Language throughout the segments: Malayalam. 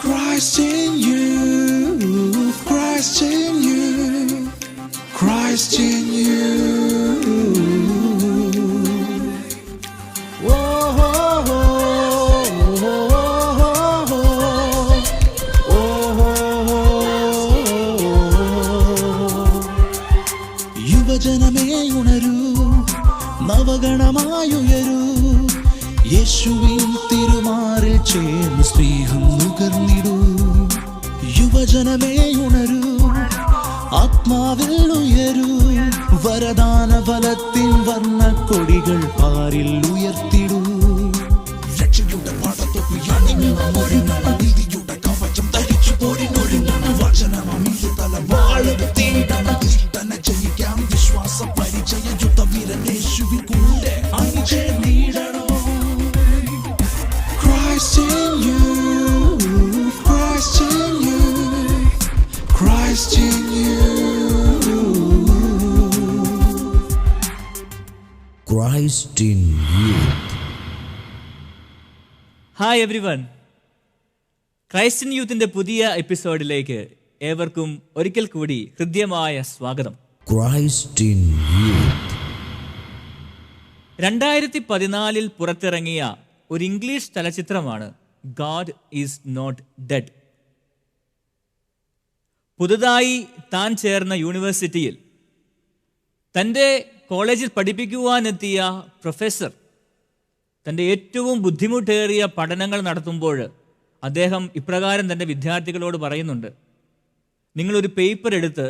Christ in ചേർന്ന് സ്നേഹം നുകർന്നിടൂ. യുവജനമേ ഉണരൂ. ആത്മാവിൽ ഉയരൂ. വരദാന ഫലത്തിൻ വർണ കൊടികൾ പാരിൽ ഉയർത്തിടൂ. ഹായ് എവ്രി വൺ ക്രൈസ്ത്യൻ യൂത്തിന്റെ പുതിയ എപ്പിസോഡിലേക്ക് ഏവർക്കും ഒരിക്കൽ കൂടി ഹൃദ്യമായ സ്വാഗതം. Christian youth. രണ്ടായിരത്തി പതിനാലിൽ പുറത്തിറങ്ങിയ ഒരു ഇംഗ്ലീഷ് ചലച്ചിത്രമാണ് ഗാഡ് ഈസ് നോട്ട് ഡെഡ് പുതുതായി താൻ ചേർന്ന യൂണിവേഴ്സിറ്റിയിൽ തന്റെ കോളേജിൽ പഠിപ്പിക്കുവാനെത്തിയ പ്രൊഫസർ തന്റെ ഏറ്റവും ബുദ്ധിമുട്ടേറിയ പഠനങ്ങൾ നടത്തുമ്പോൾ അദ്ദേഹം ഇപ്രകാരം തന്റെ വിദ്യാർത്ഥികളോട് പറയുന്നുണ്ട്. നിങ്ങളൊരു പേപ്പർ എടുത്ത്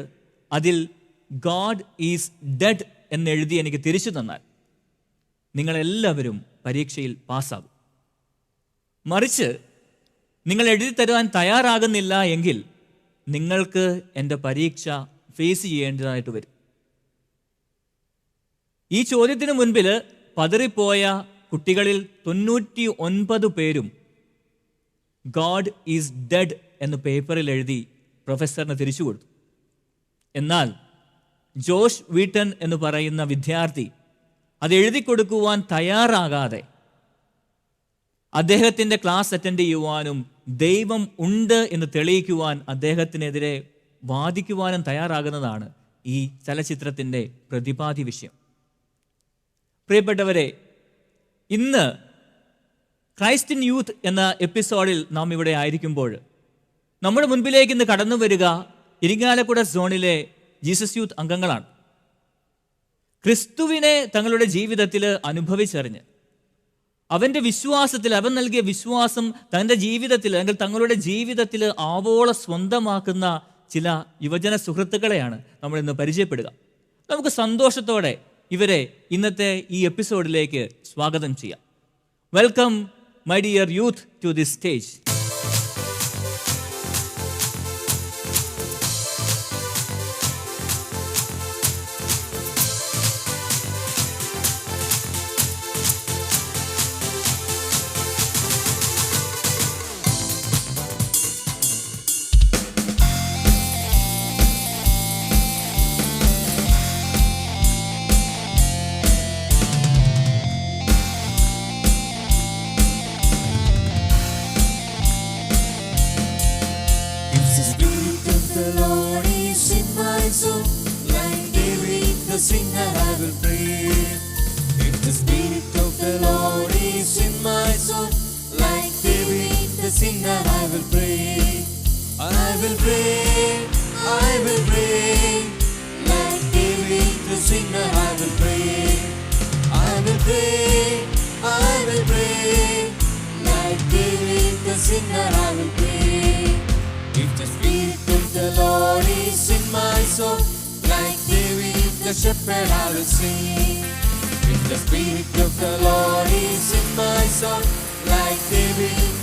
അതിൽ ഗാഡ് ഈസ് ഡെഡ് എന്നെഴുതി എനിക്ക് തിരിച്ചു തന്നാൽ നിങ്ങളെല്ലാവരും പരീക്ഷയിൽ പാസ്സാകും. മറിച്ച് നിങ്ങൾ എഴുതി തരുവാൻ തയ്യാറാകുന്നില്ല എങ്കിൽ നിങ്ങൾക്ക് എന്റെ പരീക്ഷ ഫേസ് ചെയ്യേണ്ടതായിട്ട് വരും. ഈ ചോദ്യത്തിന് മുൻപിൽ പതറിപ്പോയ കുട്ടികളിൽ തൊണ്ണൂറ്റി ഒൻപത് പേരും ഗാഡ് ഈസ് ഡെഡ് എന്ന് പേപ്പറിൽ എഴുതി പ്രൊഫസറിന് തിരിച്ചു കൊടുത്തു. എന്നാൽ ജോഷ് വീട്ടൻ എന്ന് പറയുന്ന വിദ്യാർത്ഥി അത് എഴുതി കൊടുക്കുവാൻ തയ്യാറാകാതെ അദ്ദേഹത്തിന്റെ ക്ലാസ് അറ്റൻഡ് ചെയ്യുവാനും ദൈവം ഉണ്ട് എന്ന് തെളിയിക്കുവാൻ അദ്ദേഹത്തിനെതിരെ വാദിക്കുവാനും തയ്യാറാകുന്നതാണ് ഈ ചലച്ചിത്രത്തിന്റെ പ്രതിപാദ്യ വിഷയം. പ്രിയപ്പെട്ടവരെ ഇന്ന് ക്രൈസ്റ്റിൻ യൂത്ത് എന്ന എപ്പിസോഡിൽ നാം ഇവിടെ ആയിരിക്കുമ്പോൾ നമ്മുടെ മുൻപിലേക്ക് ഇന്ന് കടന്നു വരിക ഇരിങ്ങാലക്കുട സോണിലെ ജീസസ് യൂത്ത് അംഗങ്ങളാണ്. ക്രിസ്തുവിനെ തങ്ങളുടെ ജീവിതത്തിൽ അനുഭവിച്ചറിഞ്ഞ് അവന്റെ വിശ്വാസത്തിൽ അവൻ നൽകിയ വിശ്വാസം തന്റെ ജീവിതത്തിൽ അല്ലെങ്കിൽ തങ്ങളുടെ ജീവിതത്തിൽ ആവോള സ്വന്തമാക്കുന്ന ചില യുവജന സുഹൃത്തുക്കളെയാണ് നമ്മൾ ഇന്ന് പരിചയപ്പെടുക. നമുക്ക് സന്തോഷത്തോടെ ഇവരെ ഇന്നത്തെ ഈ എപ്പിസോഡിലേക്ക് സ്വാഗതം ചെയ്യാം. Welcome my dear youth to this stage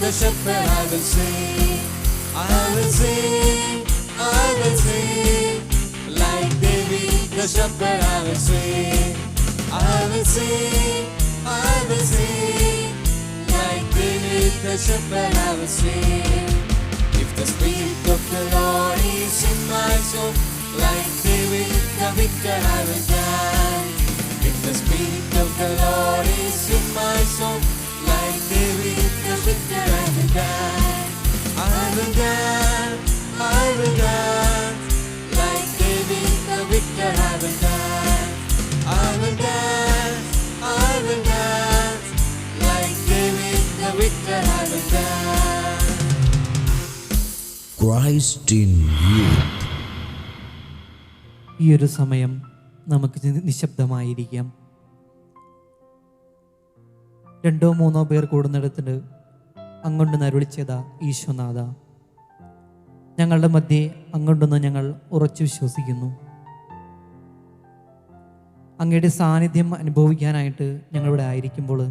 the shepherd I will sing, I will sing, I will sing. Like David the shepherd I will sing, I will sing, I will sing. Like David the shepherd I will sing. If the spirit of the Lord is in my soul, like David the victor I will die. If the spirit of the Lord is in my soul. Christ in you. ഈ ഒരു സമയം നമുക്ക് നിശബ്ദമായിരിക്കാം രണ്ടോ മൂന്നോ പേർ കൂടുന്നിടത്തിന് അങ്ങോട്ട് നരുളിച്ചതാ ഈശ്വനാഥ ഞങ്ങളുടെ മധ്യേ അങ്ങോട്ടൊന്ന് ഞങ്ങൾ ഉറച്ചു വിശ്വസിക്കുന്നു. അങ്ങയുടെ സാന്നിധ്യം അനുഭവിക്കാനായിട്ട് ഞങ്ങളിവിടെ ആയിരിക്കുമ്പോൾ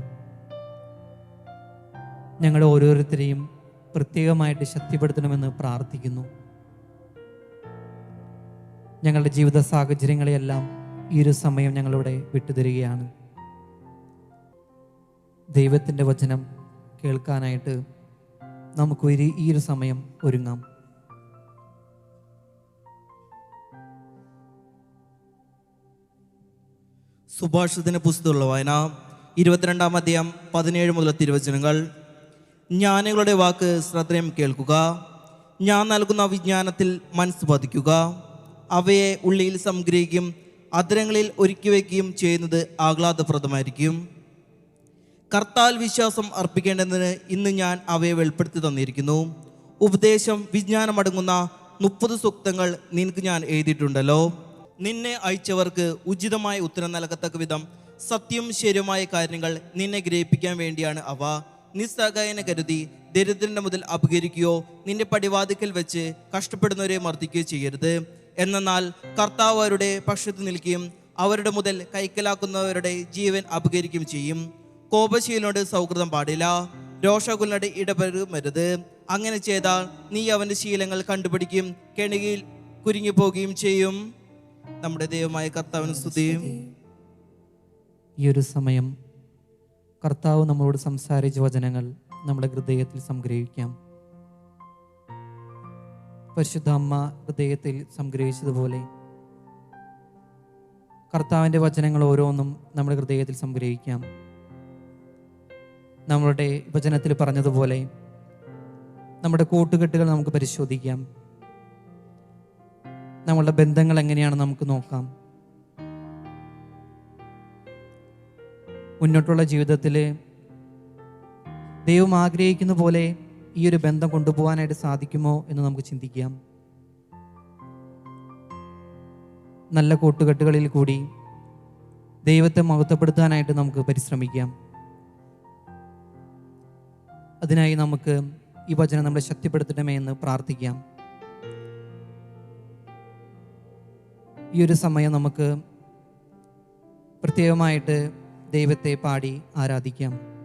ഞങ്ങളുടെ ഓരോരുത്തരെയും പ്രത്യേകമായിട്ട് ശക്തിപ്പെടുത്തണമെന്ന് പ്രാർത്ഥിക്കുന്നു. ഞങ്ങളുടെ ജീവിത സാഹചര്യങ്ങളെയെല്ലാം ഈ ഒരു സമയം ഞങ്ങളിവിടെ വിട്ടുതരികയാണ്. ദൈവത്തിന്റെ വചനം കേൾക്കാനായിട്ട് നമുക്ക് ഒരു ഈ ഒരു സമയം ഒരുങ്ങാം. സുഭാഷിതത്തിന് പുസ്തകമുള്ള വായന ഇരുപത്തിരണ്ടാം അധ്യായം പതിനേഴ് മുതൽ തിരുവചനങ്ങൾ. ജ്ഞാനികളുടെ വാക്ക് ശ്രദ്ധയും കേൾക്കുക. ഞാൻ നൽകുന്ന വിജ്ഞാനത്തിൽ മനസ്സ് പതിക്കുക. അവയെ ഉള്ളിയിൽ സംഗ്രഹിക്കും അധരങ്ങളിൽ ഒരുക്കി വയ്ക്കുകയും ചെയ്യുന്നത് ആഹ്ലാദപ്രദമായിരിക്കും. കർത്താൽ വിശ്വാസം അർപ്പിക്കേണ്ടതിന് ഇന്ന് ഞാൻ അവയെ വെളിപ്പെടുത്തി തന്നിരിക്കുന്നു. ഉപദേശം വിജ്ഞാനമടങ്ങുന്ന മുപ്പത് സൂക്തങ്ങൾ നിനക്ക് ഞാൻ എഴുതിയിട്ടുണ്ടല്ലോ. നിന്നെ അയച്ചവർക്ക് ഉചിതമായ ഉത്തരം നൽകത്തക്ക വിധം സത്യവും ശരിയുമായ കാര്യങ്ങൾ നിന്നെ ഗ്രഹിപ്പിക്കാൻ വേണ്ടിയാണ് അവ. നിസ്സഹായനെ കരുതി ദരിദ്രന്റെ മുതൽ അപകരിക്കുകയോ നിന്റെ പടിവാതിക്കൽ വെച്ച് കഷ്ടപ്പെടുന്നവരെ മർദ്ദിക്കുകയോ ചെയ്യരുത്. എന്നാൽ കർത്താവ് അവരുടെ പക്ഷത്ത് നിൽക്കുകയും അവരുടെ മുതൽ കൈക്കലാക്കുന്നവരുടെ ജീവൻ അപകരിക്കുകയും ചെയ്യും. കോപശീലനോട് സൗഹൃദം പാടില്ല. രോഷകുലനോട് ഇടപെടുമരുത് അങ്ങനെ ചെയ്താൽ നീ അവന്റെ ശീലങ്ങൾ കണ്ടുപിടിക്കും. കെണിയിൽ കുരുങ്ങി പോകുകയും ചെയ്യും. നമ്മുടെ ദൈവമായ കർത്താവിന് സ്തുതിയും ഈ ഒരു സമയം കർത്താവ് നമ്മളോട് സംസാരിച്ച വചനങ്ങൾ നമ്മുടെ ഹൃദയത്തിൽ സംഗ്രഹിക്കാം. പരിശുദ്ധ അമ്മ ഹൃദയത്തിൽ സംഗ്രഹിച്ചതുപോലെ കർത്താവിന്റെ വചനങ്ങൾ ഓരോന്നും നമ്മുടെ ഹൃദയത്തിൽ സംഗ്രഹിക്കാം. നമ്മളുടെ വചനത്തിൽ പറഞ്ഞതുപോലെ നമ്മുടെ കൂട്ടുകെട്ടുകൾ നമുക്ക് പരിശോധിക്കാം. നമ്മളുടെ ബന്ധങ്ങൾ എങ്ങനെയാണ് നമുക്ക് നോക്കാം. മുന്നോട്ടുള്ള ജീവിതത്തിൽ ദൈവം ആഗ്രഹിക്കുന്ന പോലെ ഈ ഒരു ബന്ധം കൊണ്ടുപോകാനായിട്ട് സാധിക്കുമോ എന്ന് നമുക്ക് ചിന്തിക്കാം. നല്ല കൂട്ടുകെട്ടുകളിൽ കൂടി ദൈവത്തെ മഹത്വപ്പെടുത്താനായിട്ട് നമുക്ക് പരിശ്രമിക്കാം. അതിനായി നമുക്ക് ഈ വചനം നമ്മളെ ശക്തിപ്പെടുത്തണമേ എന്ന് പ്രാർത്ഥിക്കാം. ഈ ഒരു സമയം നമുക്ക് പ്രത്യേകമായിട്ട് ദൈവത്തെ പാടി ആരാധിക്കാം.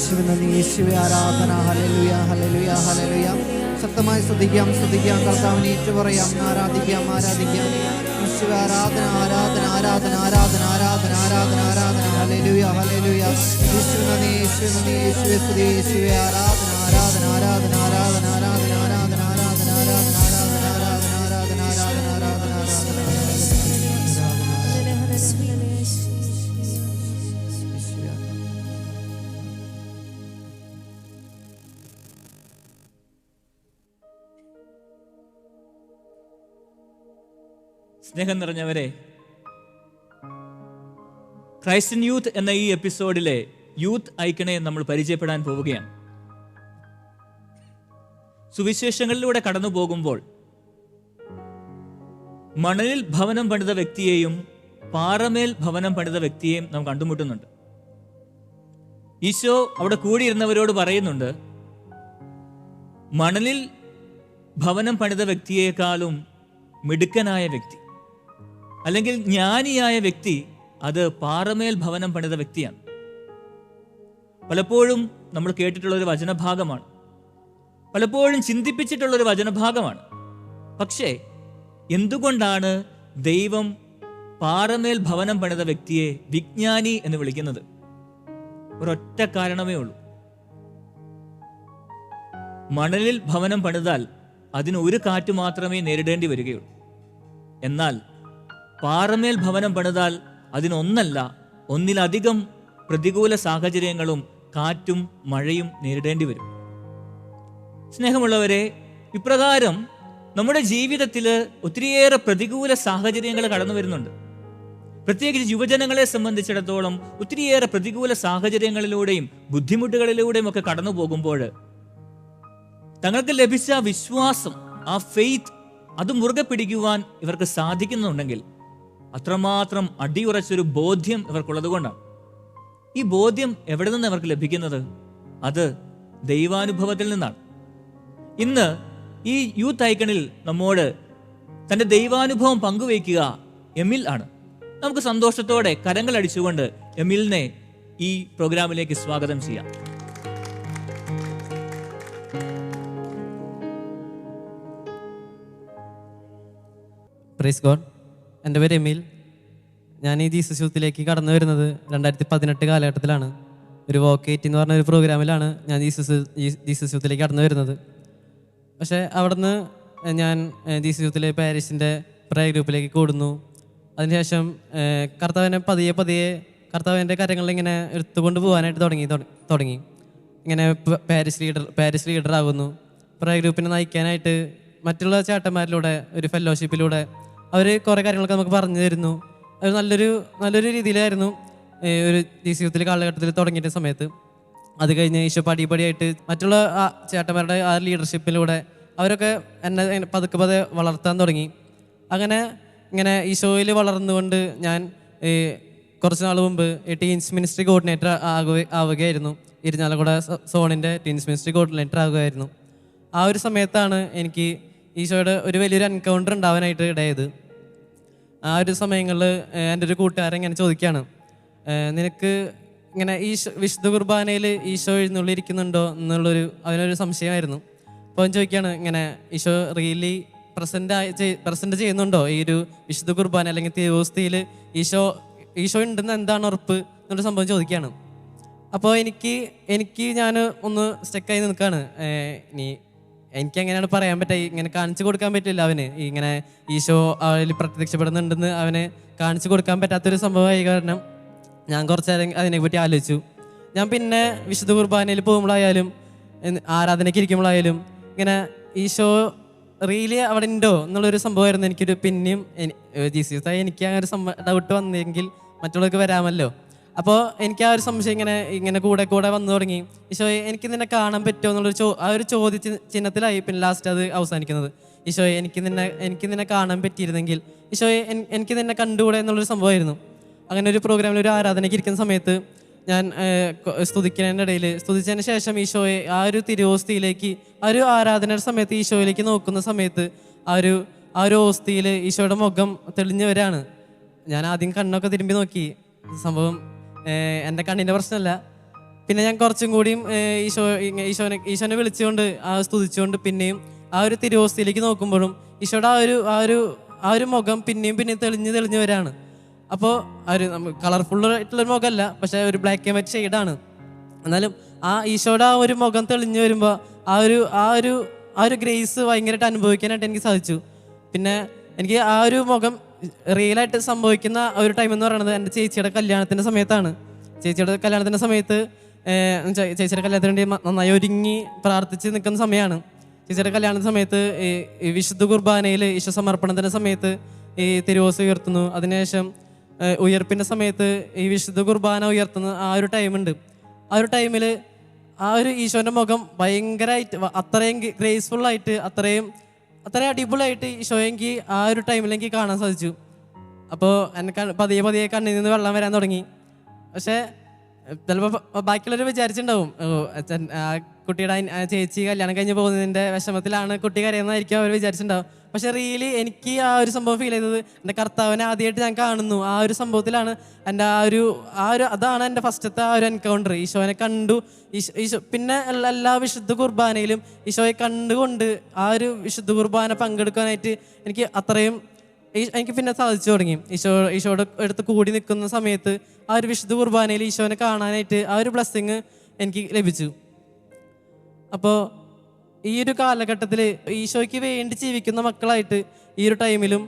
യേശുവിന് നീ യേശുവെ ആരാധന. ഹലലുയ ഹലലുയ ഹലലുയ ശക്തമായി ശ്രദ്ധിക്കാം ശ്രദ്ധിക്കാം. കർത്താവിനെ ഏറ്റു പറയാം ആരാധിക്കാം ആരാധിക്കാം. യേശുവെ ആരാധന ആരാധന ആരാധന ആരാധന ആരാധന ആരാധന ആരാധന. ഹലലുയ ഹലലുയ യേശുവിനെ നീ യേശുവിന് നീ യേശുവെ സ്തുതി യേശുവെ ആരാധന ആരാധന ആരാധന. സ്നേഹം നിറഞ്ഞവരെ ക്രൈസ്ത്യൻ യൂത്ത് എന്ന ഈ എപ്പിസോഡിലെ യൂത്ത് ഐക്കണെ നമ്മൾ പരിചയപ്പെടാൻ പോവുകയാണ്. സുവിശേഷങ്ങളിലൂടെ കടന്നു പോകുമ്പോൾ മണലിൽ ഭവനം പണിത വ്യക്തിയെയും പാറമേൽ ഭവനം പണിത വ്യക്തിയെയും നാം കണ്ടുമുട്ടുന്നുണ്ട്. ഈശോ അവിടെ കൂടിയിരുന്നവരോട് പറയുന്നുണ്ട് മണലിൽ ഭവനം പണിത വ്യക്തിയേക്കാളും മിടുക്കനായ വ്യക്തി. അല്ലെങ്കിൽ ജ്ഞാനിയായ വ്യക്തി അത് പാറമേൽ ഭവനം പണിത വ്യക്തിയാണ്. പലപ്പോഴും നമ്മൾ കേട്ടിട്ടുള്ള ഒരു വചനഭാഗമാണ്. പലപ്പോഴും ചിന്തിപ്പിച്ചിട്ടുള്ള ഒരു വചനഭാഗമാണ്. പക്ഷേ എന്തുകൊണ്ടാണ് ദൈവം പാറമേൽ ഭവനം പണിത വ്യക്തിയെ വിജ്ഞാനി എന്ന് വിളിക്കുന്നത്? ഒരൊറ്റ കാരണമേ ഉള്ളൂ. മണലിൽ ഭവനം പണിതാൽ അതിന് ഒരു കാറ്റ് മാത്രമേ നേരിടേണ്ടി വരികയുള്ളൂ. എന്നാൽ പാറമേൽ ഭവനം പണിതാൽ അതിനൊന്നല്ല ഒന്നിലധികം പ്രതികൂല സാഹചര്യങ്ങളും കാറ്റും മഴയും നേരിടേണ്ടി വരും. സ്നേഹമുള്ളവരെ ഇപ്രകാരം നമ്മുടെ ജീവിതത്തിൽ ഒത്തിരിയേറെ പ്രതികൂല സാഹചര്യങ്ങൾ കടന്നു വരുന്നുണ്ട്. പ്രത്യേകിച്ച് യുവജനങ്ങളെ സംബന്ധിച്ചിടത്തോളം ഒത്തിരിയേറെ പ്രതികൂല സാഹചര്യങ്ങളിലൂടെയും ബുദ്ധിമുട്ടുകളിലൂടെയും ഒക്കെ കടന്നു പോകുമ്പോൾ തങ്ങൾക്ക് ലഭിച്ച വിശ്വാസം ആ ഫെയ്ത്ത് അത് മുറുകെ പിടിക്കുവാൻ ഇവർക്ക് സാധിക്കുന്നുണ്ടെങ്കിൽ അത്രമാത്രം അടിയുറച്ചൊരു ബോധ്യം ഇവർക്കുള്ളത് കൊണ്ടാണ്. ഈ ബോധ്യം എവിടെ നിന്ന് അവർക്ക് ലഭിക്കുന്നത്? അത് ദൈവാനുഭവത്തിൽ നിന്നാണ്. ഇന്ന് ഈ യൂത്ത് ഐക്കണിൽ നമ്മോട് തന്റെ ദൈവാനുഭവം പങ്കുവയ്ക്കുക എമിൽ ആണ്. നമുക്ക് സന്തോഷത്തോടെ കരങ്ങൾ അടിച്ചുകൊണ്ട് എമിലിനെ ഈ പ്രോഗ്രാമിലേക്ക് സ്വാഗതം ചെയ്യാം. പ്രൈസ് ഗോഡ് എന്റെ പേര് എമീൽ. ഞാൻ ഈ ജീസസ് യൂത്തിലേക്ക് കടന്നു വരുന്നത് രണ്ടായിരത്തി പതിനെട്ട് കാലഘട്ടത്തിലാണ്. ഒരു വോക്കേറ്റ് എന്ന് പറഞ്ഞ ഒരു പ്രോഗ്രാമിലാണ് ഞാൻ ജീസസ് ജീസസ് യൂത്തിലേക്ക് കടന്നു വരുന്നത്. പക്ഷേ അവിടുന്ന് ഞാൻ ജീസസ് യൂത്തിലെ പാരീസിന്റെ പ്രയർ ഗ്രൂപ്പിലേക്ക് കൂടുന്നു. അതിനുശേഷം കർത്താവിനെ പതിയെ പതിയെ കർത്താവിന്റെ കാര്യങ്ങളിൽ ഇങ്ങനെ എടുത്തുകൊണ്ട് പോകാനായിട്ട് തുടങ്ങി തുടങ്ങി. ഇങ്ങനെ പാരീസ് ലീഡർ പാരീസ് ലീഡർ ആകുന്നു ഗ്രൂപ്പിനെ നയിക്കാനായിട്ട് മറ്റുള്ള ചേട്ടന്മാരിലൂടെ ഒരു ഫെലോഷിപ്പിലൂടെ അവർ കുറേ കാര്യങ്ങളൊക്കെ നമുക്ക് പറഞ്ഞു തരുന്നു. അത് നല്ലൊരു നല്ലൊരു രീതിയിലായിരുന്നു ഒരു ജി സി യൂത്തിൽ കാലഘട്ടത്തിൽ തുടങ്ങിയ സമയത്ത്. അത് കഴിഞ്ഞ് ഈശോ പടിപടിയായിട്ട് മറ്റുള്ള ചേട്ടന്മാരുടെ ആ ലീഡർഷിപ്പിലൂടെ അവരൊക്കെ എന്നെ പതുക്കെ പതുക്കെ വളർത്താൻ തുടങ്ങി. അങ്ങനെ ഇങ്ങനെ ഈശോയിൽ വളർന്നുകൊണ്ട് ഞാൻ കുറച്ച് നാൾ മുമ്പ് ടീൻസ് മിനിസ്ട്രി കോർഡിനേറ്റർ ആകുക ആവുകയായിരുന്നു. ഇരിഞ്ഞാലക്കുട സ- സോണിന്റെ ടീൻസ് മിനിസ്ട്രി കോർഡിനേറ്റർ ആകുകയായിരുന്നു. ആ ഒരു സമയത്താണ് എനിക്ക് ഈശോയുടെ ഒരു വലിയൊരു എൻകൗണ്ടർ ഉണ്ടാവാനായിട്ട് ഇടയത് ആ ഒരു സമയങ്ങളിൽ എന്റെ ഒരു കൂട്ടുകാരൻ ഇങ്ങനെ ചോദിക്കുകയാണ് നിനക്ക് ഇങ്ങനെ ഈശോ വിശുദ്ധ കുർബാനയിൽ ഈശോ എഴുന്നള്ളിയിരിക്കുന്നുണ്ടോ എന്നുള്ളൊരു അവനൊരു സംശയമായിരുന്നു. അപ്പോൾ അവൻ ചോദിക്കുകയാണ് ഇങ്ങനെ ഈശോ റിയലി പ്രസന്റ് ആയി പ്രസന്റ് ചെയ്യുന്നുണ്ടോ? ഈ ഒരു വിശുദ്ധ കുർബാന അല്ലെങ്കിൽ തിരുവോസ്തിയിൽ ഈശോ ഈശോ ഉണ്ടെന്ന് എന്താണ് ഉറപ്പ് എന്നുള്ള സംഭവം ചോദിക്കുകയാണ്. അപ്പോൾ എനിക്ക് എനിക്ക് ഞാൻ ഒന്ന് സ്റ്റെക്കായി നിൽക്കുകയാണ്. നീ എനിക്ക് എങ്ങനെയാണ് പറയാൻ പറ്റുക ഇങ്ങനെ കാണിച്ചു കൊടുക്കാൻ പറ്റില്ല അവന്. ഇങ്ങനെ ഈശോ അവനിൽ പ്രത്യക്ഷപ്പെടുന്നുണ്ടെന്ന് അവന് കാണിച്ചു കൊടുക്കാൻ പറ്റാത്തൊരു സംഭവമായി കാരണം ഞാൻ കുറച്ച് നേരം അതിനെപ്പറ്റി ആലോചിച്ചു. ഞാൻ പിന്നെ വിശുദ്ധ കുർബാനയിൽ പോകുമ്പോഴായാലും ആരാധനയ്ക്ക് ഇരിക്കുമ്പോഴായാലും ഇങ്ങനെ ഈശോ റീലി അവിടെ ഉണ്ടോ എന്നുള്ളൊരു സംഭവമായിരുന്നു എനിക്കൊരു പിന്നെയും ജി സി എനിക്ക് അങ്ങനെ ഒരു ഡൗട്ട് വന്നെങ്കിൽ മറ്റുള്ളവർക്ക് വരാമല്ലോ. അപ്പോൾ എനിക്ക് ആ ഒരു സംശയം ഇങ്ങനെ ഇങ്ങനെ കൂടെ കൂടെ വന്നു തുടങ്ങി. ഈശോയെ എനിക്ക് നിന്നെ കാണാൻ പറ്റുമോ എന്നുള്ളൊരു ചോ ആ ഒരു ചോദ്യ ചിഹ്നത്തിലായി പിന്നെ ലാസ്റ്റ് അത് അവസാനിക്കുന്നത്. ഈശോയെ എനിക്ക് നിന്നെ എനിക്ക് നിന്നെ കാണാൻ പറ്റിയിരുന്നെങ്കിൽ ഈശോയെ എനിക്ക് നിന്നെ കണ്ടുകൂടെ എന്നുള്ളൊരു സംഭവമായിരുന്നു. അങ്ങനെ ഒരു പ്രോഗ്രാമിൽ ഒരു ആരാധനയ്ക്ക് ഇരിക്കുന്ന സമയത്ത് ഞാൻ സ്തുതിക്കുന്നതിന്റെ ഇടയിൽ സ്തുതിച്ചതിന് ശേഷം ഈശോയെ ആ ഒരു തിരുവോസ്തിയിലേക്ക് ആ ഒരു ആരാധനയുടെ സമയത്ത് ഈശോയിലേക്ക് നോക്കുന്ന സമയത്ത് ആ ഒരു ആ ഒരു ഓസ്തിയിൽ ഈശോയുടെ മുഖം തെളിഞ്ഞു വരാണ് ഞാൻ ആദ്യം കണ്ണൊക്കെ തിരുമ്പി നോക്കി. സംഭവം എന്റെ കണ്ണിന്റെ പ്രശ്നമല്ല. പിന്നെ ഞാൻ കുറച്ചും കൂടിയും ഈശോ ഈശോനെ ഈശോനെ വിളിച്ചുകൊണ്ട് ആ സ്തുതിച്ചുകൊണ്ട് പിന്നെയും ആ ഒരു തിരുവോസ്തിയിലേക്ക് നോക്കുമ്പോഴും ഈശോയുടെ ആ ഒരു ആ ഒരു ആ ഒരു മുഖം പിന്നെയും പിന്നെയും തെളിഞ്ഞ് തെളിഞ്ഞ് വരാണ്. അപ്പോൾ ആ ഒരു കളർഫുൾ ആയിട്ടുള്ള മുഖമല്ല പക്ഷേ ഒരു ബ്ലാക്ക് ആൻഡ് വൈറ്റ് ഷെയ്ഡാണ് എന്നാലും ആ ഈശോയുടെ ആ ഒരു മുഖം തെളിഞ്ഞു വരുമ്പോൾ ആ ഒരു ആ ഒരു ആ ഒരു ഗ്രേസ് ഭയങ്കരമായിട്ട് അനുഭവിക്കാനായിട്ട് എനിക്ക് സാധിച്ചു. പിന്നെ എനിക്ക് ആ ഒരു മുഖം റിയലായിട്ട് സംഭവിക്കുന്ന ഒരു ടൈം എന്ന് പറയുന്നത് എന്റെ ചേച്ചിയുടെ കല്യാണത്തിന്റെ സമയത്താണ്. ചേച്ചിയുടെ കല്യാണത്തിന്റെ സമയത്ത് ചേച്ചിയുടെ കല്യാണത്തിന് വേണ്ടി നന്നായി ഒരുങ്ങി പ്രാർത്ഥിച്ച് നിൽക്കുന്ന സമയമാണ്. ചേച്ചിയുടെ കല്യാണ സമയത്ത് ഈ വിശുദ്ധ കുർബാനയിൽ ഈശോ സമർപ്പണത്തിന്റെ സമയത്ത് ഈ തിരുവോസ് ഉയർത്തുന്നു. അതിനുശേഷം ഉയർപ്പിന്റെ സമയത്ത് ഈ വിശുദ്ധ കുർബാന ഉയർത്തുന്ന ആ ഒരു ടൈമുണ്ട് ആ ഒരു ടൈമിൽ ആ ഒരു ഈശോന്റെ മുഖം ഭയങ്കരമായിട്ട് അത്രയും ഗ്രേസ്ഫുള്ളായിട്ട് അത്രയും അത്രയും അടിപൊളിയായിട്ട് ഈശോയെ എനിക്ക് ആ ഒരു ടൈമിൽ എനിക്ക് കാണാൻ സാധിച്ചു. അപ്പോൾ എന്നെ പതിയെ പതിയെ കണ്ണിൽ നിന്ന് വെള്ളം വരാൻ തുടങ്ങി. പക്ഷേ ചിലപ്പോൾ ബാക്കിയുള്ളവർ വിചാരിച്ചിട്ടുണ്ടാവും കുട്ടിയുടെ ചേച്ചി കല്യാണം കഴിഞ്ഞ് പോകുന്നതിന്റെ വിഷമത്തിലാണ് കുട്ടി കരയുന്നതായിരിക്കും അവർ വിചാരിച്ചിട്ടുണ്ടാവും. പക്ഷെ റിയലി എനിക്ക് ആ ഒരു സംഭവം ഫീൽ ചെയ്തത് എന്റെ കർത്താവിനെ ആദ്യമായിട്ട് ഞാൻ കാണുന്നു. ആ ഒരു സംഭവത്തിലാണ് എന്റെ ആ ഒരു ആ ഒരു അതാണ് എന്റെ ഫസ്റ്റത്തെ ആ ഒരു എൻകൗണ്ടർ ഈശോനെ കണ്ടു. ഈശോ ഈശോ പിന്നെ എല്ലാ വിശുദ്ധ കുർബാനയിലും ഈശോയെ കണ്ടുകൊണ്ട് ആ ഒരു വിശുദ്ധ കുർബാന പങ്കെടുക്കാനായിട്ട് എനിക്ക് അത്രയും എനിക്ക് പിന്നെ സാധിച്ചു തുടങ്ങി. ഈശോ ഈശോയുടെ അടുത്ത് കൂടി നിൽക്കുന്ന സമയത്ത് ആ ഒരു വിശുദ്ധ കുർബാനയിൽ ഈശോനെ കാണാനായിട്ട് ആ ഒരു ബ്ലെസ്സിങ് എനിക്ക് ലഭിച്ചു. അപ്പോൾ ഈ ഒരു കാലഘട്ടത്തിൽ ഈശോയ്ക്ക് വേണ്ടി ജീവിക്കുന്ന മക്കളായിട്ട് ഈ ഒരു ടൈമിലും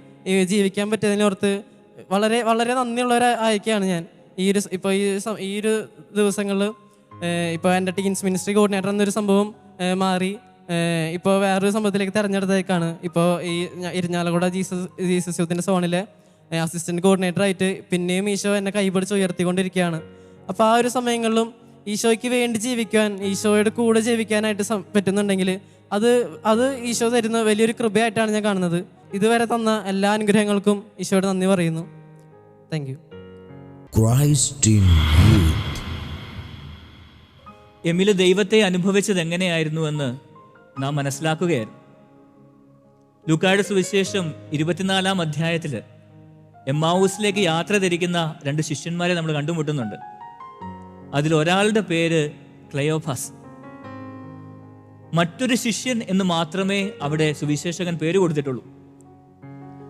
ജീവിക്കാൻ പറ്റിയതിനോർത്ത് വളരെ വളരെ നന്ദിയുള്ള ഒരു ആയിരിക്കുകയാണ് ഞാൻ. ഈ ഒരു ഇപ്പോൾ ഈ ഈ ഒരു ദിവസങ്ങളിൽ ഇപ്പോൾ എന്റെ ടീൻസ് മിനിസ്ട്രി കോർഡിനേറ്റർ എന്നൊരു സംഭവം മാറി. ഇപ്പോൾ വേറൊരു സംഭവത്തിലേക്ക് തിരഞ്ഞെടുത്തേക്കാണ് ഇപ്പോൾ ഈ ഇരിഞ്ഞാലക്കുട ജീസസ് ജീസസ് യൂത്തിന്റെ സോണിലെ അസിസ്റ്റന്റ് കോർഡിനേറ്റർ ആയിട്ട് പിന്നെയും ഈശോ എന്നെ കൈപിടിച്ച് ഉയർത്തിക്കൊണ്ടിരിക്കുകയാണ് അപ്പോൾ ആ ഒരു സമയങ്ങളിലും ഈശോയ്ക്ക് വേണ്ടി ജീവിക്കാൻ ഈശോയുടെ കൂടെ ജീവിക്കാനായിട്ട് പറ്റുന്നുണ്ടെങ്കിൽ അത് അത് ഈശോ തരുന്ന വലിയൊരു കൃപയായിട്ടാണ് ഞാൻ കാണുന്നത്. ഇതുവരെ തന്ന എല്ലാ അനുഗ്രഹങ്ങൾക്കും ഈശോയുടെ നന്ദി പറയുന്നു. Thank you Christ in you. Emil ദൈവത്തെ അനുഭവിച്ചത് എങ്ങനെയായിരുന്നു എന്ന് നാം മനസ്സിലാക്കുകയായിരുന്നു. ലുക്കായുടെ സുവിശേഷം ഇരുപത്തിനാലാം അധ്യായത്തിൽ എമ്മാവൂസിലേക്ക് യാത്ര തിരിക്കുന്ന രണ്ട് ശിഷ്യന്മാരെ നമ്മൾ കണ്ടുമുട്ടുന്നുണ്ട്. അതിൽ ഒരാളുടെ പേര് ക്ലയോഫാസ്. മറ്റൊരു ശിഷ്യൻ എന്ന് മാത്രമേ അവിടെ സുവിശേഷകൻ പേര് കൊടുത്തിട്ടുള്ളൂ.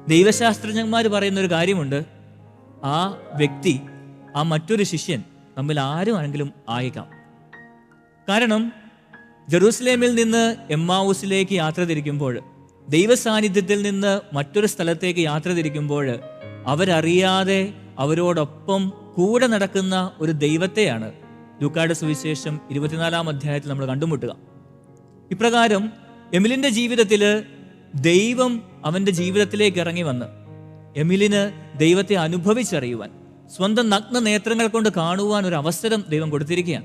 ദൈവശാസ്ത്രജ്ഞന്മാർ പറയുന്ന ഒരു കാര്യമുണ്ട് ആ വ്യക്തി ആ മറ്റൊരു ശിഷ്യൻ നമ്മിൽ ആരുമാണെങ്കിലും ആയേക്കാം. കാരണം ജെറൂസലേമിൽ നിന്ന് എമ്മാവൂസിലേക്ക് യാത്ര തിരിക്കുമ്പോൾ ദൈവസാന്നിധ്യത്തിൽ നിന്ന് മറ്റൊരു സ്ഥലത്തേക്ക് യാത്ര തിരിക്കുമ്പോൾ അവരറിയാതെ അവരോടൊപ്പം കൂടെ നടക്കുന്ന ഒരു ദൈവത്തെയാണ് ലൂക്കാട് സുവിശേഷം ഇരുപത്തിനാലാം അധ്യായത്തിൽ നമ്മൾ കണ്ടുമുട്ടുക. ഇപ്രകാരം എമിലിന്റെ ജീവിതത്തിൽ ദൈവം അവന്റെ ജീവിതത്തിലേക്ക് ഇറങ്ങി വന്ന് എമിലിന് ദൈവത്തെ അനുഭവിച്ചറിയുവാൻ സ്വന്തം നഗ്ന നേത്രങ്ങൾ കൊണ്ട് കാണുവാൻ ഒരു അവസരം ദൈവം കൊടുത്തിരിക്കുകയാണ്.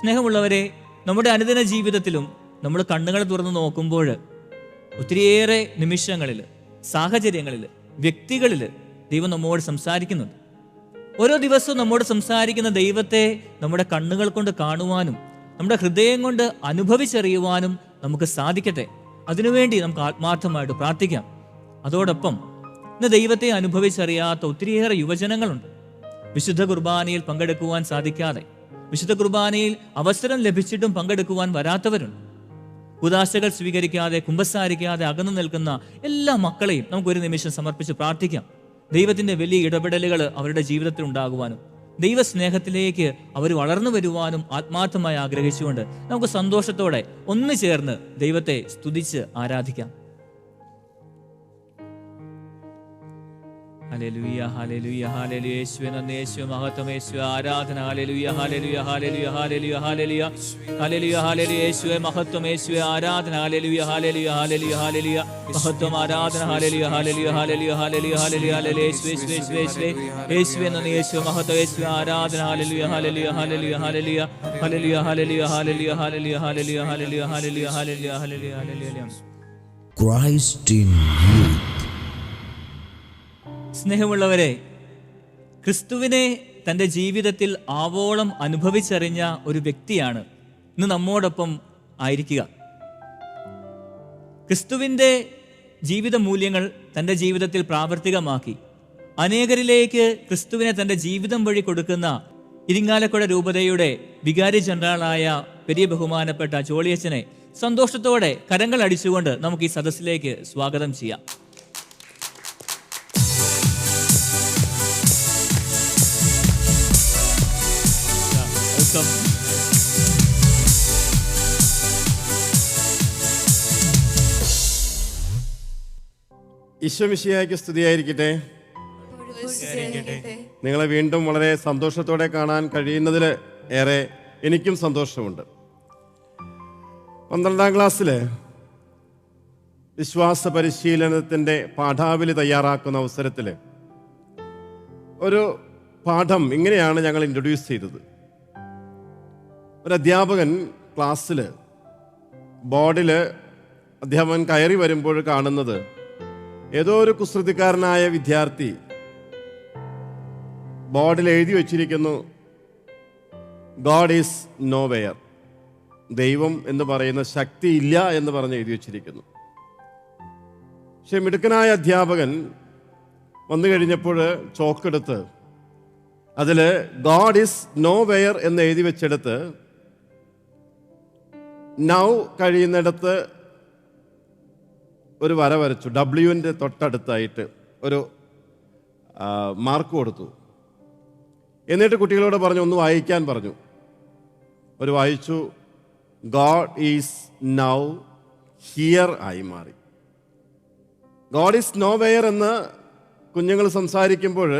സ്നേഹമുള്ളവരെ നമ്മുടെ അനുദിന ജീവിതത്തിലും നമ്മൾ കണ്ണുകൾ തുറന്നു നോക്കുമ്പോൾ ഒത്തിരിയേറെ നിമിഷങ്ങളിൽ സാഹചര്യങ്ങളിൽ വ്യക്തികളിൽ ദൈവം നമ്മോട് സംസാരിക്കുന്നുണ്ട്. ഓരോ ദിവസവും നമ്മോട് സംസാരിക്കുന്ന ദൈവത്തെ നമ്മുടെ കണ്ണുകൾ കൊണ്ട് കാണുവാനും നമ്മുടെ ഹൃദയം കൊണ്ട് അനുഭവിച്ചറിയുവാനും നമുക്ക് സാധിക്കട്ടെ. അതിനുവേണ്ടി നമുക്ക് ആത്മാർത്ഥമായിട്ട് പ്രാർത്ഥിക്കാം. അതോടൊപ്പം ഇന്ന് ദൈവത്തെ അനുഭവിച്ചറിയാത്ത ഒത്തിരിയേറെ യുവജനങ്ങളുണ്ട്. വിശുദ്ധ കുർബാനയിൽ പങ്കെടുക്കുവാൻ സാധിക്കാതെ വിശുദ്ധ കുർബാനയിൽ അവസരം ലഭിച്ചിട്ടും പങ്കെടുക്കുവാൻ വരാത്തവരുണ്ട്. ഉദാശകൾ സ്വീകരിക്കാതെ കുമ്പസാരിക്കാതെ അകന്നു നിൽക്കുന്ന എല്ലാ മക്കളെയും നമുക്ക് ഒരു നിമിഷം സമർപ്പിച്ച് പ്രാർത്ഥിക്കാം. ദൈവത്തിന്റെ വലിയ ഇടപെടലുകൾ അവരുടെ ജീവിതത്തിൽ ഉണ്ടാകുവാനും ദൈവസ്നേഹത്തിലേക്ക് അവർ വളർന്നു വരുവാനും ആത്മാർത്ഥമായി ആഗ്രഹിച്ചുകൊണ്ട് നമുക്ക് സന്തോഷത്തോടെ ഒന്ന് ചേർന്ന് ദൈവത്തെ സ്തുതിച്ച് ആരാധിക്കാം. ഹല്ലേലൂയ ഹല്ലേലൂയ ഹല്ലേലൂയ യേശുവേ നന്ദി യേശുവേ മഹത്വം യേശുവേ ആരാധന hallelujah hallelujah hallelujah hallelujah hallelujah hallelujah hallelujah യേശുവേ മഹത്വം യേശുവേ ആരാധന ഹല്ലേലൂയ ഹല്ലേലൂയ ഹല്ലേലൂയ ഹല്ലേലൂയ മഹത്വം ആരാധന hallelujah hallelujah hallelujah hallelujah hallelujah hallelujah യേശുവേ യേശുവേ യേശുവേ യേശുവേ യേശുവേ നന്ദി യേശുവേ മഹത്വം യേശുവേ ആരാധന hallelujah hallelujah hallelujah hallelujah hallelujah hallelujah hallelujah hallelujah hallelujah hallelujah hallelujah hallelujah hallelujah hallelujah Christ in you. സ്നേഹമുള്ളവരെ ക്രിസ്തുവിനെ തന്റെ ജീവിതത്തിൽ ആവോളം അനുഭവിച്ചറിഞ്ഞ ഒരു വ്യക്തിയാണ് ഇന്ന് നമ്മോടൊപ്പം ആയിരിക്കുക. ക്രിസ്തുവിന്റെ ജീവിത മൂല്യങ്ങൾ തന്റെ ജീവിതത്തിൽ പ്രാവർത്തികമാക്കി. അനേകരിലേക്ക് ക്രിസ്തുവിനെ തന്റെ ജീവിതം വഴി കൊടുക്കുന്ന ഇരിങ്ങാലക്കുട രൂപതയുടെ വികാരി ജനറലായ പെരിയ ബഹുമാനപ്പെട്ട ചോളിയച്ചനെ സന്തോഷത്തോടെ കരങ്ങൾ അടിച്ചുകൊണ്ട് നമുക്ക് ഈ സദസ്സിലേക്ക് സ്വാഗതം ചെയ്യാം. വെൽക്കം ഈശ്വമിശിയായ്ക്ക് സ്തുതിയായിരിക്കട്ടെ. നിങ്ങളെ വീണ്ടും വളരെ സന്തോഷത്തോടെ കാണാൻ കഴിയുന്നതിൽ ഏറെ എനിക്കും സന്തോഷമുണ്ട്. പന്ത്രണ്ടാം ക്ലാസ്സിൽ വിശ്വാസ പരിശീലനത്തിന്റെ പാഠാവലി തയ്യാറാക്കുന്ന അവസരത്തിൽ ഒരു പാഠം ഇങ്ങനെയാണ് ഞങ്ങൾ ഇൻട്രൊഡ്യൂസ് ചെയ്തത്. ഒരു അധ്യാപകൻ ക്ലാസ്സിൽ ബോർഡിൽ അധ്യാപകൻ കയറി വരുമ്പോൾ കാണുന്നത് ഏതോ ഒരു കുസൃതിക്കാരനായ വിദ്യാർത്ഥി ബോർഡിൽ എഴുതി വച്ചിരിക്കുന്നു ഗോഡ് ഈസ് നോ വെയർ ദൈവം എന്ന് പറയുന്ന ശക്തി ഇല്ല എന്ന് പറഞ്ഞ് എഴുതി വച്ചിരിക്കുന്നു. പക്ഷെ മിടുക്കനായ അധ്യാപകൻ വന്നു കഴിഞ്ഞപ്പോൾ ചോക്കെടുത്ത് അതിൽ ഗോഡ് ഈസ് നോ വെയർ എന്ന് എഴുതി വെച്ചെടുത്ത് നൗ കഴിയുന്നിടത്ത് ഒരു വര വരച്ചു. ഡബ്ല്യുവിന്റെ തൊട്ടടുത്തായിട്ട് ഒരു മാർക്ക് കൊടുത്തു. എന്നിട്ട് കുട്ടികളോട് പറഞ്ഞു ഒന്ന് വായിക്കാൻ പറഞ്ഞു. ഒരു വായിച്ചു. ഗോഡ് ഈസ് നൗ ഹിയർ ആയി മാറി. ഗോഡ് ഈസ് നോ വെയർ എന്ന് കുഞ്ഞുങ്ങൾ സംസാരിക്കുമ്പോൾ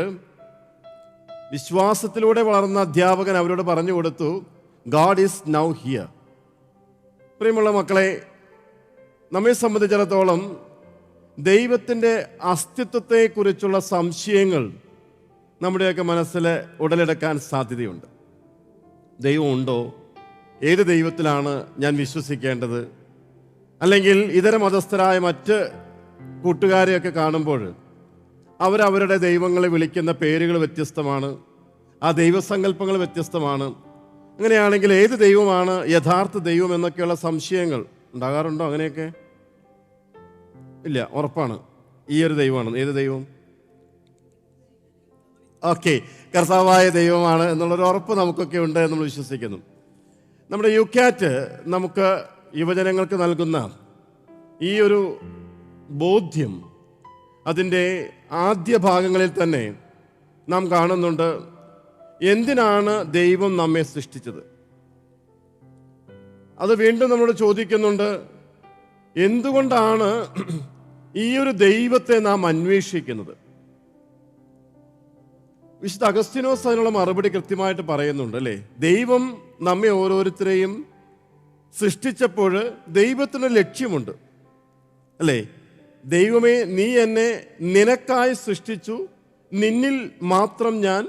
വിശ്വാസത്തിലൂടെ വളർന്ന അധ്യാപകൻ അവരോട് പറഞ്ഞു കൊടുത്തു ഗോഡ് ഈസ് നൗ ഹിയർ പ്രിയമുള്ള മക്കളെ നമ്മെ സംബന്ധിച്ചിടത്തോളം ദൈവത്തിന്റെ അസ്തിത്വത്തെക്കുറിച്ചുള്ള സംശയങ്ങൾ നമ്മുടെയൊക്കെ മനസ്സിൽ ഉടലെടുക്കാൻ സാധ്യതയുണ്ട്. ദൈവമുണ്ടോ? ഏത് ദൈവത്തിലാണ് ഞാൻ വിശ്വസിക്കേണ്ടത്? അല്ലെങ്കിൽ ഇതര മതസ്ഥരായ മറ്റ് കൂട്ടുകാരെയൊക്കെ കാണുമ്പോൾ അവരവരുടെ ദൈവങ്ങളെ വിളിക്കുന്ന പേരുകൾ വ്യത്യസ്തമാണ് ആ ദൈവസങ്കല്പങ്ങൾ വ്യത്യസ്തമാണ് അങ്ങനെയാണെങ്കിൽ ഏത് ദൈവമാണ് യഥാർത്ഥ ദൈവം എന്നൊക്കെയുള്ള സംശയങ്ങൾ ഉണ്ടാകാറുണ്ടോ അങ്ങനെയൊക്കെ? ഇല്ല ഉറപ്പാണ്. ഈ ഒരു ദൈവമാണ്. ഏത് ദൈവം? ഓക്കെ കർത്താവായ ദൈവമാണ് എന്നുള്ളൊരു ഉറപ്പ് നമുക്കൊക്കെ ഉണ്ട് നമ്മൾ വിശ്വസിക്കുന്നു. നമ്മുടെ യു ക്യാറ്റ് നമുക്ക് യുവജനങ്ങൾക്ക് നൽകുന്ന ഈ ഒരു ബോധ്യം അതിന്റെ ആദ്യ ഭാഗങ്ങളിൽ തന്നെ നാം കാണുന്നുണ്ട്. എന്തിനാണ് ദൈവം നമ്മെ സൃഷ്ടിച്ചത്? അത് വീണ്ടും നമ്മളോട് ചോദിക്കുന്നുണ്ട് എന്തുകൊണ്ടാണ് ഈ ഒരു ദൈവത്തെ നാം അന്വേഷിക്കുന്നത്? വിശുദ്ധ അഗസ്റ്റിനോസ് അതിനുള്ള മറുപടി കൃത്യമായിട്ട് പറയുന്നുണ്ട് അല്ലേ? ദൈവം നമ്മെ ഓരോരുത്തരെയും സൃഷ്ടിച്ചപ്പോൾ ദൈവത്തിന് ലക്ഷ്യമുണ്ട് അല്ലേ? ദൈവമേ നീ എന്നെ നിനക്കായി സൃഷ്ടിച്ചു നിന്നിൽ മാത്രം ഞാൻ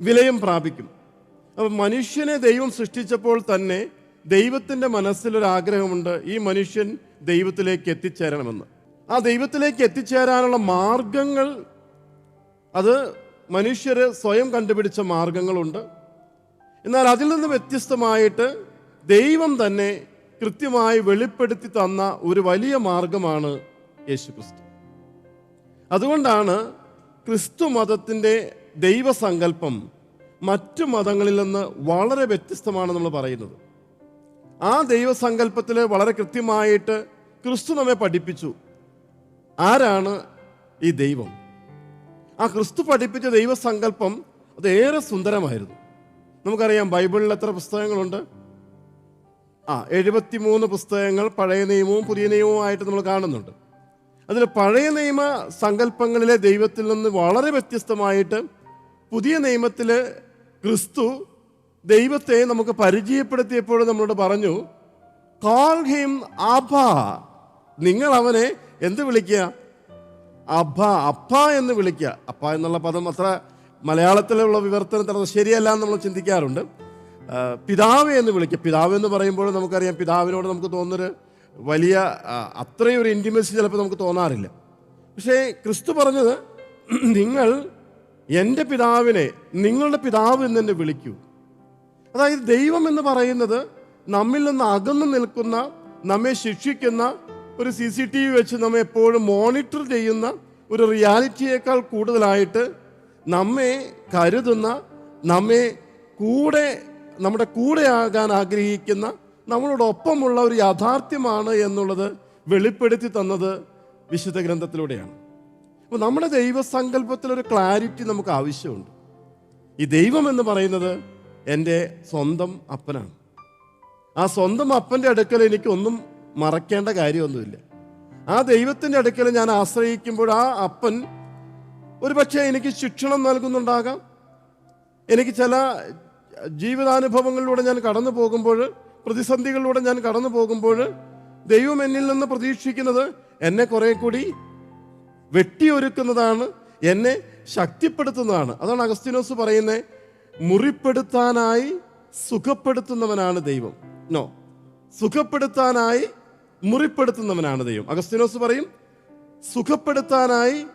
വിലയം പ്രാപിക്കും. അപ്പം മനുഷ്യനെ ദൈവം സൃഷ്ടിച്ചപ്പോൾ തന്നെ ദൈവത്തിന്റെ മനസ്സിലൊരാഗ്രഹമുണ്ട് ഈ മനുഷ്യൻ ദൈവത്തിലേക്ക് എത്തിച്ചേരണമെന്ന്. ആ ദൈവത്തിലേക്ക് എത്തിച്ചേരാനുള്ള മാർഗങ്ങൾ അത് മനുഷ്യർ സ്വയം കണ്ടുപിടിച്ച മാർഗങ്ങളുണ്ട്. എന്നാൽ അതിൽ നിന്ന് വ്യത്യസ്തമായിട്ട് ദൈവം തന്നെ കൃത്യമായി വെളിപ്പെടുത്തി തന്ന ഒരു വലിയ മാർഗമാണ് യേശുക്രിസ്തു. അതുകൊണ്ടാണ് ക്രിസ്തു മതത്തിന്റെ ദൈവസങ്കല്പം മറ്റു മതങ്ങളിൽ നിന്ന് വളരെ വ്യത്യസ്തമാണ് നമ്മൾ പറയുന്നത്. ആ ദൈവസങ്കല്പത്തിൽ വളരെ കൃത്യമായിട്ട് ക്രിസ്തു നമ്മെ പഠിപ്പിച്ചു. ആരാണ് ഈ ദൈവം? ആ ക്രിസ്തു പഠിപ്പിച്ച ദൈവസങ്കല്പം അത് ഏറെ സുന്ദരമായിരുന്നു. നമുക്കറിയാം ബൈബിളിൽ എത്ര പുസ്തകങ്ങളുണ്ട്? ആ എഴുപത്തിമൂന്ന് പുസ്തകങ്ങൾ പഴയ നിയമവും പുതിയ നിയമവും ആയിട്ട് നമ്മൾ കാണുന്നുണ്ട്. അതിൽ പഴയ നിയമ സങ്കല്പങ്ങളിലെ ദൈവത്തിൽ നിന്ന് വളരെ വ്യത്യസ്തമായിട്ട് പുതിയ നിയമത്തിൽ ക്രിസ്തു ദൈവത്തെ നമുക്ക് പരിചയപ്പെടുത്തിയപ്പോൾ നമ്മളോട് പറഞ്ഞു കോൾ ഹിം അഭ നിങ്ങൾ അവനെ എന്ത് വിളിക്കുക? അഭ അപ്പ എന്ന് വിളിക്കുക. അപ്പ എന്നുള്ള പദം അത്ര മലയാളത്തിലുള്ള വിവർത്തനത്തിൽ അത് ശരിയല്ല എന്ന് നമ്മൾ ചിന്തിക്കാറുണ്ട്. പിതാവ് എന്ന് വിളിക്കുക. പിതാവ് എന്ന് പറയുമ്പോൾ നമുക്കറിയാം പിതാവിനോട് നമുക്ക് തോന്നുന്നൊരു വലിയ അത്രയും ഒരു ഇന്റിമസി ചിലപ്പോൾ നമുക്ക് തോന്നാറില്ല. പക്ഷേ ക്രിസ്തു പറഞ്ഞത് നിങ്ങൾ എന്റെ പിതാവിനെ നിങ്ങളുടെ പിതാവ് എന്ന് എന്നെ വിളിക്കൂ. അതായത് ദൈവം എന്ന് പറയുന്നത് നമ്മിൽ നിന്ന് അകന്നു നിൽക്കുന്ന നമ്മെ ശിക്ഷിക്കുന്ന ഒരു സി സി ടി വി വെച്ച് നമ്മെ എപ്പോഴും മോണിറ്റർ ചെയ്യുന്ന ഒരു റിയാലിറ്റിയേക്കാൾ കൂടുതലായിട്ട് നമ്മെ കരുതുന്ന നമ്മെ കൂടെ നമ്മുടെ കൂടെയാകാൻ ആഗ്രഹിക്കുന്ന നമ്മളോടൊപ്പമുള്ള ഒരു യാഥാർത്ഥ്യമാണ് എന്നുള്ളത് വെളിപ്പെടുത്തി തന്നത് വിശുദ്ധ ഗ്രന്ഥത്തിലൂടെയാണ്. അപ്പോൾ നമ്മുടെ ദൈവസങ്കല്പത്തിലൊരു ക്ലാരിറ്റി നമുക്ക് ആവശ്യമുണ്ട്. ഈ ദൈവം എന്ന് പറയുന്നത് എന്റെ സ്വന്തം അപ്പനാണ്. ആ സ്വന്തം അപ്പന്റെ അടുക്കൽ എനിക്കൊന്നും മറക്കേണ്ട കാര്യമൊന്നുമില്ല. ആ ദൈവത്തിന്റെ അടുക്കൽ ഞാൻ ആശ്രയിക്കുമ്പോൾ ആ അപ്പൻ ഒരു പക്ഷേ എനിക്ക് ശിക്ഷണം നൽകുന്നുണ്ടാകാം. എനിക്ക് ചില ജീവിതാനുഭവങ്ങളിലൂടെ ഞാൻ കടന്നു പോകുമ്പോൾ പ്രതിസന്ധികളിലൂടെ ഞാൻ കടന്നു പോകുമ്പോൾ ദൈവം എന്നിൽ നിന്ന് പ്രതീക്ഷിക്കുന്നത് എന്നെ കുറെ കൂടി വെട്ടിയൊരുക്കുന്നതാണ് എന്നെ ശക്തിപ്പെടുത്തുന്നതാണ്. അതാണ് അഗസ്തിനോസ് പറയുന്നത് മുറിപ്പെടുത്താനായി സുഖപ്പെടുത്തുന്നവനാണ് ദൈവം. നോ സുഖപ്പെടുത്താനായി മുറിപ്പെടുത്തുന്നവനാണ് ദൈവം. അഗസ്തിനോസ് പറയും സുഖപ്പെടുത്താനായി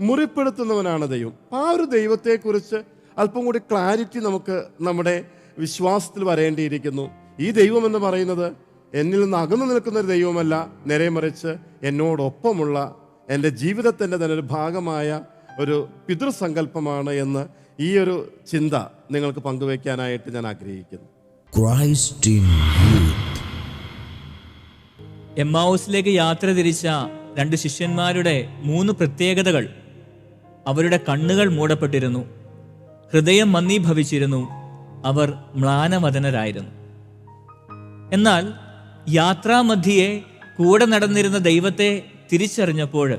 മുറിപ്പെടുത്തുന്നവനാണ് ദൈവം. ആ ഒരു ദൈവത്തെക്കുറിച്ച് അല്പം കൂടി ക്ലാരിറ്റി നമുക്ക് നമ്മുടെ വിശ്വാസത്തിൽ വരേണ്ടിയിരിക്കുന്നു. ഈ ദൈവം എന്ന് പറയുന്നത് എന്നിൽ നിന്ന് അകന്നു നിൽക്കുന്ന ഒരു ദൈവമല്ല നേരെ മറിച്ച് എന്നോടൊപ്പമുള്ള എന്റെ ജീവിതത്തിന്റെ തന്നെ ഒരു ഭാഗമായ ഒരു പിതൃസങ്കല്പമാണ് എന്ന് ഈ ഒരു ചിന്ത നിങ്ങൾക്ക് പങ്കുവയ്ക്കാനായിട്ട് ഞാൻ ആഗ്രഹിക്കുന്നു. Christ in youth. എമ്മാവൂസിലേക്ക് യാത്ര തിരിച്ച രണ്ട് ശിഷ്യന്മാരുടെ മൂന്ന് പ്രത്യേകതകൾ. അവരുടെ കണ്ണുകൾ മൂടപ്പെട്ടിരുന്നു. ഹൃദയം മന്ദീഭവിച്ചിരുന്നു. അവർ മ്ലാനവദനരായിരുന്നു എന്നാൽ യാത്രാമധ്യയെ കൂടെ നടന്നിരുന്ന ദൈവത്തെ തിരിച്ചറിഞ്ഞപ്പോൾ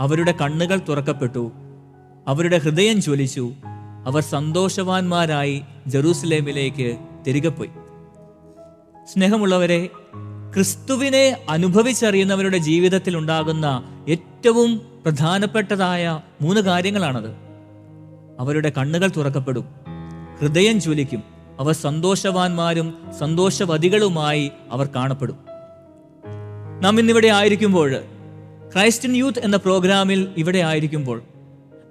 അവരുടെ കണ്ണുകൾ തുറക്കപ്പെട്ടു. അവരുടെ ഹൃദയം ജ്വലിച്ചു. അവർ സന്തോഷവാന്മാരായി ജെറൂസലേമിലേക്ക് തിരികെ പോയി സ്നേഹമുള്ളവരെ ക്രിസ്തുവിനെ അനുഭവിച്ചറിയുന്നവരുടെ ജീവിതത്തിൽ ഉണ്ടാകുന്ന ഏറ്റവും പ്രധാനപ്പെട്ടതായ മൂന്ന് കാര്യങ്ങളാണത്. അവരുടെ കണ്ണുകൾ തുറക്കപ്പെടും ഹൃദയം ജ്വലിക്കും അവർ സന്തോഷവാന്മാരും സന്തോഷവതികളുമായി അവർ കാണപ്പെടും. നാം ഇന്നിവിടെ ആയിരിക്കുമ്പോൾ ക്രൈസ്ത്യൻ യൂത്ത് എന്ന പ്രോഗ്രാമിൽ ഇവിടെ ആയിരിക്കുമ്പോൾ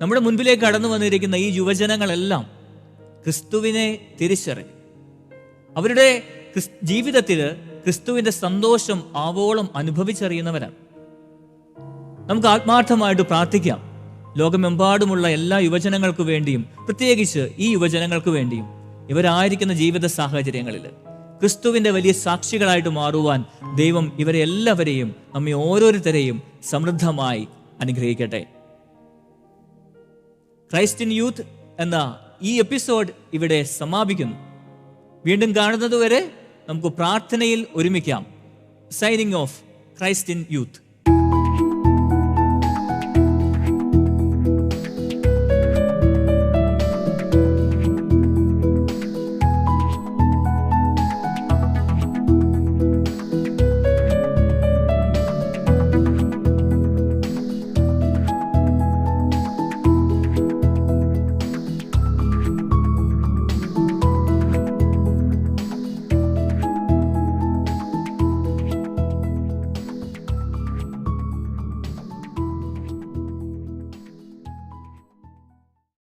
നമ്മുടെ മുൻപിലേക്ക് കടന്നു വന്നിരിക്കുന്ന ഈ യുവജനങ്ങളെല്ലാം ക്രിസ്തുവിനെ തിരിച്ചറിഞ്ഞു. അവരുടെ ജീവിതത്തിൽ ക്രിസ്തുവിന്റെ സന്തോഷം ആവോളം അനുഭവിച്ചറിയുന്നവരാണ്. നമുക്ക് ആത്മാർത്ഥമായിട്ട് പ്രാർത്ഥിക്കാം. ലോകമെമ്പാടുമുള്ള എല്ലാ യുവജനങ്ങൾക്കു വേണ്ടിയും പ്രത്യേകിച്ച് ഈ യുവജനങ്ങൾക്ക് വേണ്ടിയും ഇവരായിരിക്കുന്ന ജീവിത സാഹചര്യങ്ങളിൽ. ക്രിസ്തുവിന്റെ വലിയ സാക്ഷികളായിട്ട് മാറുവാൻ ദൈവം ഇവരെ എല്ലാവരെയും നമ്മെ ഓരോരുത്തരെയും സമൃദ്ധമായി അനുഗ്രഹിക്കട്ടെ. ക്രൈസ്ത്യൻ യൂത്ത് എന്ന ഈ എപ്പിസോഡ് ഇവിടെ സമാപിക്കുന്നു. വീണ്ടും കാണുന്നതുവരെ നമുക്ക് പ്രാർത്ഥനയിൽ ഒരുമിക്കാം. Signing off Christian youth